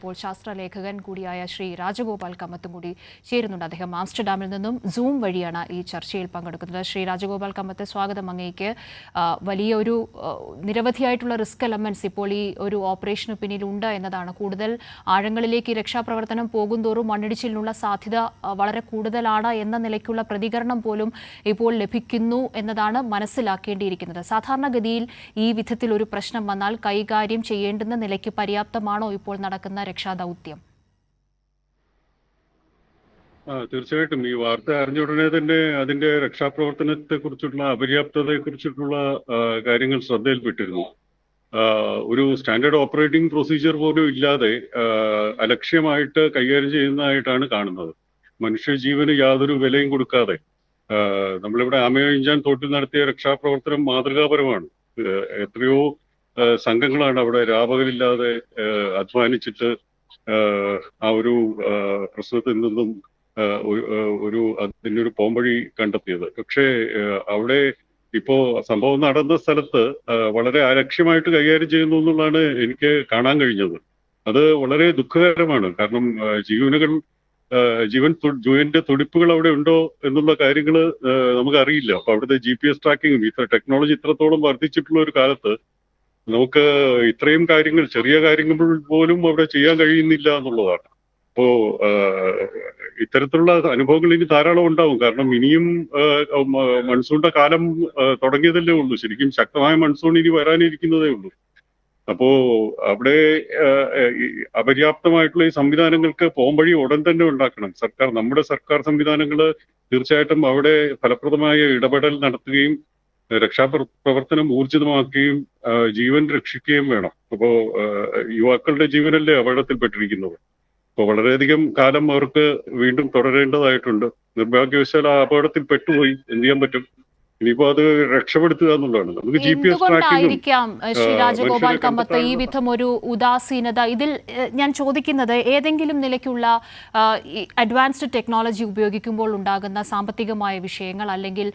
ഇപ്പോൾ ശാസ്ത്രലേഖകൻ കൂടിയായ ശ്രീ രാജഗോപാൽ കമ്മത്തും കൂടി ചേരുന്നുണ്ട്. അദ്ദേഹം ആംസ്റ്റർഡാമിൽ നിന്നും സൂം വഴിയാണ് ഈ ചർച്ചയിൽ പങ്കെടുക്കുന്നത്. ശ്രീ രാജഗോപാൽ കമ്മത്തെ സ്വാഗതം അങ്ങേക്ക്. വലിയൊരു നിരവധിയായിട്ടുള്ള റിസ്ക് എലമെന്റ്സ് ഇപ്പോൾ ഈ ഒരു ഓപ്പറേഷന് പിന്നിലുണ്ട് എന്നതാണ്. കൂടുതൽ ആഴങ്ങളിലേക്ക് രക്ഷാപ്രവർത്തനം പോകുന്തോറും മണ്ണിടിച്ചിലിനുള്ള സാധ്യത വളരെ കൂടുതലാണ് എന്ന നിലയ്ക്കുള്ള പ്രതികരണം പോലും ഇപ്പോൾ ലഭിക്കുന്നു എന്നതാണ് മനസ്സിലാക്കേണ്ടിയിരിക്കുന്നത്. സാധാരണഗതിയിൽ ഈ വിധത്തിൽ ഒരു പ്രശ്നം വന്നാൽ കൈകാര്യം ചെയ്യേണ്ടുന്ന നിലയ്ക്ക് പര്യാപ്തമാണോ ഇപ്പോൾ നടക്കുന്ന രക്ഷാദൗത്യം. ദൗത്യം തീർച്ചയായിട്ടും. ഈ വാർത്ത അറിഞ്ഞ ഉടനെ തന്നെ അതിന്റെ രക്ഷാപ്രവർത്തനത്തെ കുറിച്ചിട്ടുള്ള അപര്യാപ്തതയെ കുറിച്ചിട്ടുള്ള കാര്യങ്ങൾ ശ്രദ്ധയിൽപ്പെട്ടിരുന്നു. ഒരു സ്റ്റാൻഡേർഡ് ഓപ്പറേറ്റിംഗ് പ്രൊസീജിയർ പോലും ഇല്ലാതെ അലക്ഷ്യമായിട്ട് കൈകാര്യം ചെയ്യുന്നതായിട്ടാണ് കാണുന്നത്. മനുഷ്യജീവന് യാതൊരു വിലയും കൊടുക്കാതെ നമ്മളിവിടെ ആമയോ ഇഞ്ചാൻ തോട്ടിൽ നടത്തിയ രക്ഷാപ്രവർത്തനം മാതൃകാപരമാണ്. എത്രയോ സംഘങ്ങളാണ് അവിടെ രാപകലില്ലാതെ അധ്വാനിച്ചിട്ട് ആ, ഒരു പ്രശ്നത്തിൽ നിന്നും ഒരു അതിനൊരു പോംവഴി കണ്ടെത്തിയത്. പക്ഷേ അവിടെ ഇപ്പോ സംഭവം നടന്ന സ്ഥലത്ത് വളരെ അലക്ഷ്യമായിട്ട് കൈകാര്യം ചെയ്യുന്നു എന്നുള്ളതാണ് എനിക്ക് കാണാൻ കഴിഞ്ഞത്. അത് വളരെ ദുഃഖകരമാണ്. കാരണം ജീവനുകൾ ജീവൻ ജീവന്റെ തുടിപ്പുകൾ അവിടെ ഉണ്ടോ എന്നുള്ള കാര്യങ്ങൾ നമുക്കറിയില്ല. അപ്പൊ അവിടുത്തെ ജി പി എസ് ട്രാക്കിങ്ങും ഇത്ര ടെക്നോളജി ഇത്രത്തോളം വർദ്ധിച്ചിട്ടുള്ള ഒരു കാലത്ത് നമുക്ക് ഇത്രയും കാര്യങ്ങൾ ചെറിയ കാര്യങ്ങൾ പോലും അവിടെ ചെയ്യാൻ കഴിയുന്നില്ല എന്നുള്ളതാണ്. അപ്പോ ഇത്തരത്തിലുള്ള അനുഭവങ്ങൾ ഇനി ധാരാളം ഉണ്ടാവും. കാരണം ഇനിയും മൺസൂണിന്റെ കാലം തുടങ്ങിയതല്ലേ ഉള്ളൂ. ശരിക്കും ശക്തമായ മൺസൂൺ ഇനി വരാനിരിക്കുന്നതേ ഉള്ളൂ. അപ്പോ അവിടെ അപര്യാപ്തമായിട്ടുള്ള ഈ സംവിധാനങ്ങൾക്ക് പോംവഴി ഉടൻ തന്നെ ഉണ്ടാക്കണം. സർക്കാർ നമ്മുടെ സർക്കാർ സംവിധാനങ്ങൾ തീർച്ചയായിട്ടും അവിടെ ഫലപ്രദമായ ഇടപെടൽ നടത്തുകയും രക്ഷാപ്ര- പ്രവർത്തനം ഊർജിതമാക്കുകയും ജീവൻ രക്ഷിക്കുകയും വേണം. അപ്പോ യുവാക്കളുടെ ജീവനല്ലേ അപകടത്തിൽപ്പെട്ടിരിക്കുന്നത്. അപ്പൊ വളരെയധികം കാലം അവർക്ക് വീണ്ടും തുടരേണ്ടതായിട്ടുണ്ട്. നിർഭാഗ്യവശാൽ ആ അപകടത്തിൽ പെട്ടുപോയി എന്ത് ചെയ്യാൻ പറ്റും? ഇനിയിപ്പോ അത് രക്ഷപ്പെടുത്തുക എന്നുള്ളതാണ്. നമുക്ക് ജി പി എസ് എന്തുകൊണ്ടായിരിക്കാം ശ്രീ രാജഗോപാൽ കമ്പത്ത് ഈ വിധം ഒരു ഉദാസീനത? ഇതിൽ ഞാൻ ചോദിക്കുന്നത് ഏതെങ്കിലും നിലയ്ക്കുള്ള അഡ്വാൻസ്ഡ് ടെക്നോളജി ഉപയോഗിക്കുമ്പോൾ ഉണ്ടാകുന്ന സാമ്പത്തികമായ വിഷയങ്ങൾ അല്ലെങ്കിൽ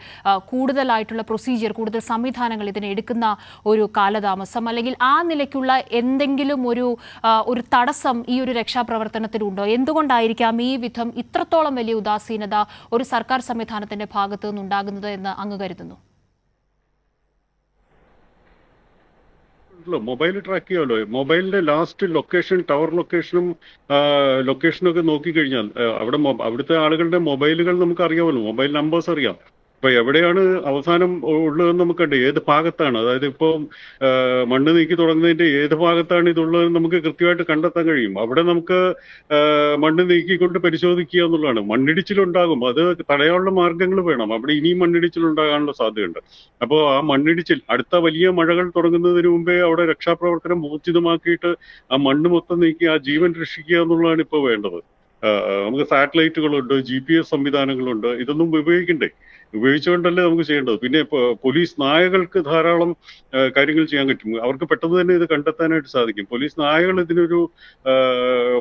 കൂടുതലായിട്ടുള്ള പ്രൊസീജിയർ കൂടുതൽ സംവിധാനങ്ങൾ ഇതിനെ എടുക്കുന്ന ഒരു കാലതാമസം അല്ലെങ്കിൽ ആ നിലയ്ക്കുള്ള എന്തെങ്കിലും ഒരു ഒരു തടസ്സം ഈ ഒരു രക്ഷാപ്രവർത്തനത്തിലുണ്ടോ? എന്തുകൊണ്ടായിരിക്കാം ഈ വിധം ഇത്രത്തോളം വലിയ ഉദാസീനത ഒരു സർക്കാർ സംവിധാനത്തിന്റെ ഭാഗത്തു നിന്നുണ്ടാകുന്നത് എന്ന് അങ്ങ് കരുതുന്നു? ഉണ്ടല്ലോ മൊബൈൽ ട്രാക്ക് ചെയ്യാമല്ലോ. മൊബൈലിന്റെ ലാസ്റ്റ് ലൊക്കേഷൻ ടവർ ലൊക്കേഷനും ലൊക്കേഷനും ഒക്കെ നോക്കിക്കഴിഞ്ഞാൽ അവിടെ അവിടുത്തെ ആളുകളുടെ മൊബൈലുകൾ നമുക്ക് അറിയാമല്ലോ മൊബൈൽ നമ്പേഴ്സ് അറിയാം. അപ്പൊ എവിടെയാണ് അവസാനം ഉള്ളതെന്ന് നമുക്കുണ്ട് ഏത് ഭാഗത്താണ്? അതായത് ഇപ്പൊ മണ്ണ് നീക്കി തുടങ്ങുന്നതിന്റെ ഏത് ഭാഗത്താണ് ഇതുള്ളതെന്ന് നമുക്ക് കൃത്യമായിട്ട് കണ്ടെത്താൻ കഴിയും. അവിടെ നമുക്ക് മണ്ണ് നീക്കിക്കൊണ്ട് പരിശോധിക്കുക എന്നുള്ളതാണ്. മണ്ണിടിച്ചിലുണ്ടാകും. അത് തടയാനുള്ള മാർഗങ്ങൾ വേണം. അവിടെ ഇനിയും മണ്ണിടിച്ചിലുണ്ടാകാനുള്ള സാധ്യതയുണ്ട്. അപ്പോൾ ആ മണ്ണിടിച്ചിൽ അടുത്ത വലിയ മഴകൾ തുടങ്ങുന്നതിന് മുമ്പേ അവിടെ രക്ഷാപ്രവർത്തനം ഊർജിതമാക്കിയിട്ട് ആ മണ്ണ് മൊത്തം നീക്കി ആ ജീവൻ രക്ഷിക്കുക എന്നുള്ളതാണ് ഇപ്പോൾ വേണ്ടത്. നമുക്ക് സാറ്റലൈറ്റുകളുണ്ട് ജി പി എസ് സംവിധാനങ്ങളുണ്ട്. ഇതൊന്നും ഉപയോഗിക്കണ്ടേ? ഉപയോഗിച്ചുകൊണ്ടല്ലേ നമുക്ക് ചെയ്യേണ്ടത്? പിന്നെ പോലീസ് നായകൾക്ക് ധാരാളം കാര്യങ്ങൾ ചെയ്യാൻ പറ്റും. അവർക്ക് പെട്ടെന്ന് തന്നെ ഇത് കണ്ടെത്താനായിട്ട് സാധിക്കും. പോലീസ് നായകൾ ഇതിനൊരു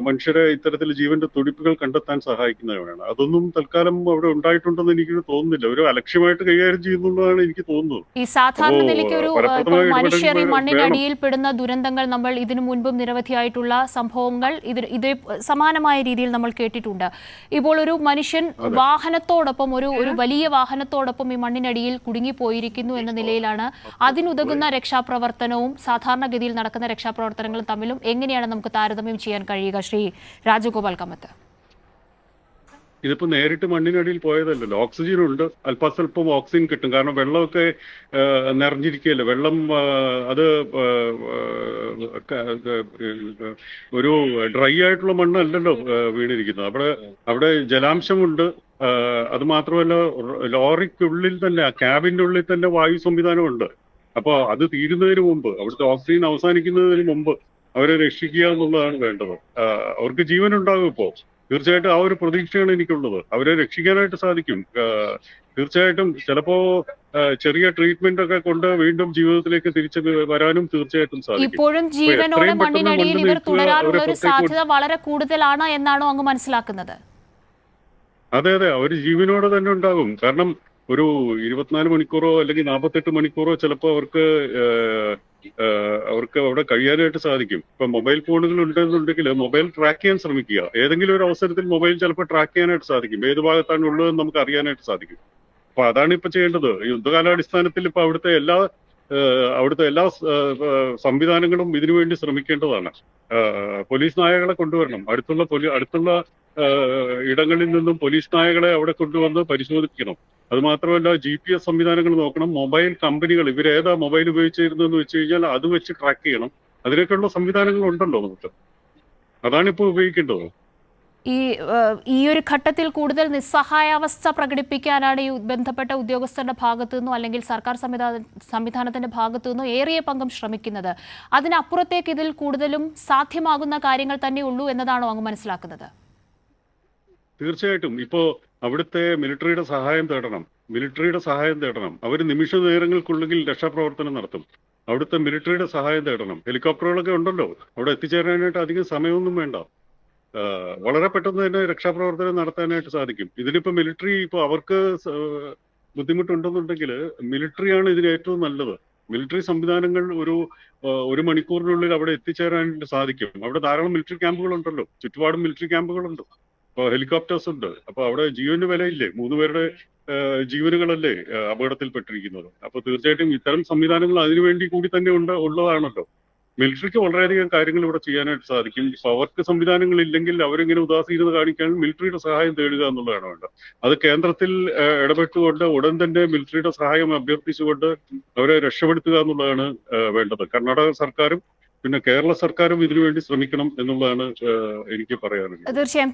മനുഷ്യരെ ഇത്തരത്തിൽ ജീവന്റെ തുടിപ്പുകൾ കണ്ടെത്താൻ സഹായിക്കുന്നവരാണ്. അതൊന്നും തൽക്കാലം അവിടെ ഉണ്ടായിട്ടുണ്ടെന്ന് എനിക്ക് തോന്നുന്നില്ല. ഒരു അലക്ഷ്യമായിട്ട് കൈകാര്യം ചെയ്യുന്നുള്ളതാണ് എനിക്ക് തോന്നുന്നത്. ഈ സാധാരണ നിലയ്ക്ക് ഒരു ഫലപ്രദമായ മനുഷ്യർ ഈ മണ്ണിനടിയിൽ പെടുന്ന ദുരന്തങ്ങൾ നമ്മൾ ഇതിനു മുൻപും നിരവധിയായിട്ടുള്ള സംഭവങ്ങൾ ഇത് സമാനമായ രീതിയിൽ നമ്മൾ കേട്ടിട്ടുണ്ട്. ഇപ്പോൾ ഒരു മനുഷ്യൻ വാഹനത്തോടൊപ്പം ഒരു ഒരു വലിയ വാഹനത്തോടൊപ്പം ഈ മണ്ണിനടിയിൽ കുടുങ്ങിപ്പോയിരിക്കുന്നു എന്ന നിലയിലാണ് അതിനുതകുന്ന രക്ഷാപ്രവർത്തനവും സാധാരണഗതിയിൽ നടക്കുന്ന രക്ഷാപ്രവർത്തനങ്ങളും തമ്മിലും എങ്ങനെയാണ് നമുക്ക് താരതമ്യം ചെയ്യാൻ കഴിയുക? ശ്രീ രാജഗോപാൽ കമ്മത്ത്. ഇതിപ്പോ നേരിട്ട് മണ്ണിനടിയിൽ പോയതല്ലല്ലോ ഓക്സിജൻ ഉണ്ട്. അല്പസ്വല്പം ഓക്സിജൻ കിട്ടും. കാരണം വെള്ളമൊക്കെ നിറഞ്ഞിരിക്കുകയല്ലോ. വെള്ളം അത് ഒരു ഡ്രൈ ആയിട്ടുള്ള മണ്ണല്ലല്ലോ വീണിരിക്കുന്നത്. അവിടെ അവിടെ ജലാംശമുണ്ട്. അത് മാത്രമല്ല ലോറിക്കുള്ളിൽ തന്നെ ക്യാബിന്റെ ഉള്ളിൽ തന്നെ വായു സംവിധാനമുണ്ട്. അപ്പൊ അത് തീരുന്നതിന് മുമ്പ് അവിടുത്തെ ഓക്സിജൻ അവസാനിക്കുന്നതിന് മുമ്പ് അവരെ രക്ഷിക്കുക എന്നുള്ളതാണ് വേണ്ടത്. അവർക്ക് ജീവനുണ്ടാകും ഇപ്പോ. തീർച്ചയായിട്ടും ആ ഒരു പ്രതീക്ഷയാണ് എനിക്കുള്ളത്. അവരെ രക്ഷിക്കാനായിട്ട് സാധിക്കും. തീർച്ചയായിട്ടും ചിലപ്പോ ചെറിയ ട്രീറ്റ്മെന്റ് ഒക്കെ കൊണ്ട് വീണ്ടും ജീവിതത്തിലേക്ക് തിരിച്ചു വരാനും തീർച്ചയായിട്ടും സാധിക്കും. ഇപ്പോഴും ജീവനോടെ മണ്ണിനടിയിൽ ഇവർ തുടരാനുള്ള ഒരു സാധ്യത വളരെ കൂടുതലാണ് എന്നാണോ അങ്ങ് മനസ്സിലാക്കുന്നത്? അതെ അതെ. അവർ ജീവനോടെ തന്നെ ഉണ്ടാകും. കാരണം ഒരു ഇരുപത്തിനാല് മണിക്കൂറോ അല്ലെങ്കിൽ നാൽപ്പത്തെട്ട് മണിക്കൂറോ ചിലപ്പോ അവർക്ക് അവർക്ക് അവിടെ കഴിയാനായിട്ട് സാധിക്കും. ഇപ്പൊ മൊബൈൽ ഫോണുകൾ ഉണ്ടെന്നുണ്ടെങ്കിൽ മൊബൈൽ ട്രാക്ക് ചെയ്യാൻ ശ്രമിക്കുക. ഏതെങ്കിലും ഒരു അവസരത്തിൽ മൊബൈൽ ചിലപ്പോൾ ട്രാക്ക് ചെയ്യാനായിട്ട് സാധിക്കും. ഏത് ഭാഗത്താണ് ഉള്ളതെന്ന് നമുക്ക് അറിയാനായിട്ട് സാധിക്കും. അപ്പൊ അതാണ് ഇപ്പൊ ചെയ്യേണ്ടത്. യുദ്ധകാലാടിസ്ഥാനത്തിൽ ഇപ്പൊ അവിടുത്തെ എല്ലാ അവിടുത്തെ എല്ലാ സംവിധാനങ്ങളും സംവിധാനങ്ങളും ഇതിനുവേണ്ടി ശ്രമിക്കേണ്ടതാണ്. പോലീസ് നായകളെ കൊണ്ടുവരണം. അടുത്തുള്ള അടുത്തുള്ള ഇടങ്ങളിൽ നിന്നും പോലീസ് നായകളെ അവിടെ കൊണ്ടുവന്ന് പരിശോധിക്കണം. അത് മാത്രമല്ല ജി പി എസ് സംവിധാനങ്ങൾ നോക്കണം. മൊബൈൽ കമ്പനികൾ ഇവരേതാ മൊബൈൽ ഉപയോഗിച്ചിരുന്നതെന്ന് വെച്ച് കഴിഞ്ഞാൽ അത് വെച്ച് ട്രാക്ക് ചെയ്യണം. അതിനൊക്കെയുള്ള സംവിധാനങ്ങൾ ഉണ്ടല്ലോ നമുക്ക് അതാണ് ഇപ്പോൾ ഉപയോഗിക്കേണ്ടത്. ഈ ഈ ഒരു ഘട്ടത്തിൽ കൂടുതൽ നിസ്സഹായാവസ്ഥ പ്രകടിപ്പിക്കാനാണ് ഈ ബന്ധപ്പെട്ട ഉദ്യോഗസ്ഥരുടെ ഭാഗത്തു നിന്നോ അല്ലെങ്കിൽ സർക്കാർ സംവിധാന സംവിധാനത്തിന്റെ ഭാഗത്തു നിന്നോ ഏറിയ പങ്കും ശ്രമിക്കുന്നത്. അതിനപ്പുറത്തേക്ക് ഇതിൽ കൂടുതലും സാധ്യമാകുന്ന കാര്യങ്ങൾ തന്നെ ഉള്ളൂ എന്നതാണോ അങ്ങ് മനസ്സിലാക്കുന്നത്? തീർച്ചയായിട്ടും. ഇപ്പോ അവിടുത്തെ മിലിറ്ററിയുടെ സഹായം തേടണം. മിലിറ്ററിയുടെ സഹായം തേടണം. അവർ നിമിഷ നേരങ്ങൾക്കുള്ളിൽ രക്ഷാപ്രവർത്തനം നടത്തും. അവിടുത്തെ മിലിറ്ററിയുടെ സഹായം തേടണം. ഹെലികോപ്റ്ററുകളൊക്കെ ഉണ്ടല്ലോ. അവിടെ എത്തിച്ചേരാനായിട്ട് അധികം സമയമൊന്നും വേണ്ട. വളരെ പെട്ടെന്ന് തന്നെ രക്ഷാപ്രവർത്തനം നടത്താനായിട്ട് സാധിക്കും. ഇതിനിപ്പോ മിലിറ്ററി ഇപ്പൊ അവർക്ക് ബുദ്ധിമുട്ടുണ്ടെന്നുണ്ടെങ്കിൽ മിലിറ്ററിയാണ് ഇതിന് ഏറ്റവും നല്ലത്. മിലിറ്ററി സംവിധാനങ്ങൾ ഒരു ഒരു മണിക്കൂറിനുള്ളിൽ അവിടെ എത്തിച്ചേരാനായിട്ട് സാധിക്കും. അവിടെ ധാരാളം മിലിറ്ററി ക്യാമ്പുകൾ ഉണ്ടല്ലോ ചുറ്റുപാടും മിലിറ്ററി ക്യാമ്പുകളുണ്ട്. അപ്പൊ ഹെലികോപ്റ്റേഴ്സ് ഉണ്ട്. അപ്പൊ അവിടെ ജീവന് വിലയില്ലേ? മൂന്ന് പേരുടെ ജീവനുകളല്ലേ അപകടത്തിൽപ്പെട്ടിരിക്കുന്നത്. അപ്പൊ തീർച്ചയായിട്ടും ഇത്തരം സംവിധാനങ്ങൾ അതിനുവേണ്ടി കൂടി തന്നെ ഉണ്ട് ഉള്ളതാണല്ലോ. മിലിറ്ററിക്ക് വളരെയധികം കാര്യങ്ങൾ ഇവിടെ ചെയ്യാനായിട്ട് സാധിക്കും. അവർക്ക് സംവിധാനങ്ങൾ ഇല്ലെങ്കിൽ അവരിങ്ങനെ ഉദാസീനത കാണിക്കാൻ മിലിറ്ററിയുടെ സഹായം തേടുക എന്നുള്ളതാണ് വേണ്ടത്. അത് കേന്ദ്രത്തിൽ ഇടപെട്ടുകൊണ്ട് ഉടൻ തന്നെ മിലിറ്ററിയുടെ സഹായം അഭ്യർത്ഥിച്ചുകൊണ്ട് അവരെ രക്ഷപ്പെടുത്തുക എന്നുള്ളതാണ് വേണ്ടത്. കർണാടക സർക്കാരും പിന്നെ കേരള സർക്കാരും ഇതിനുവേണ്ടി ശ്രമിക്കണം എന്നുള്ളതാണ് എനിക്ക് പറയാനുള്ളത്. തീർച്ചയായും.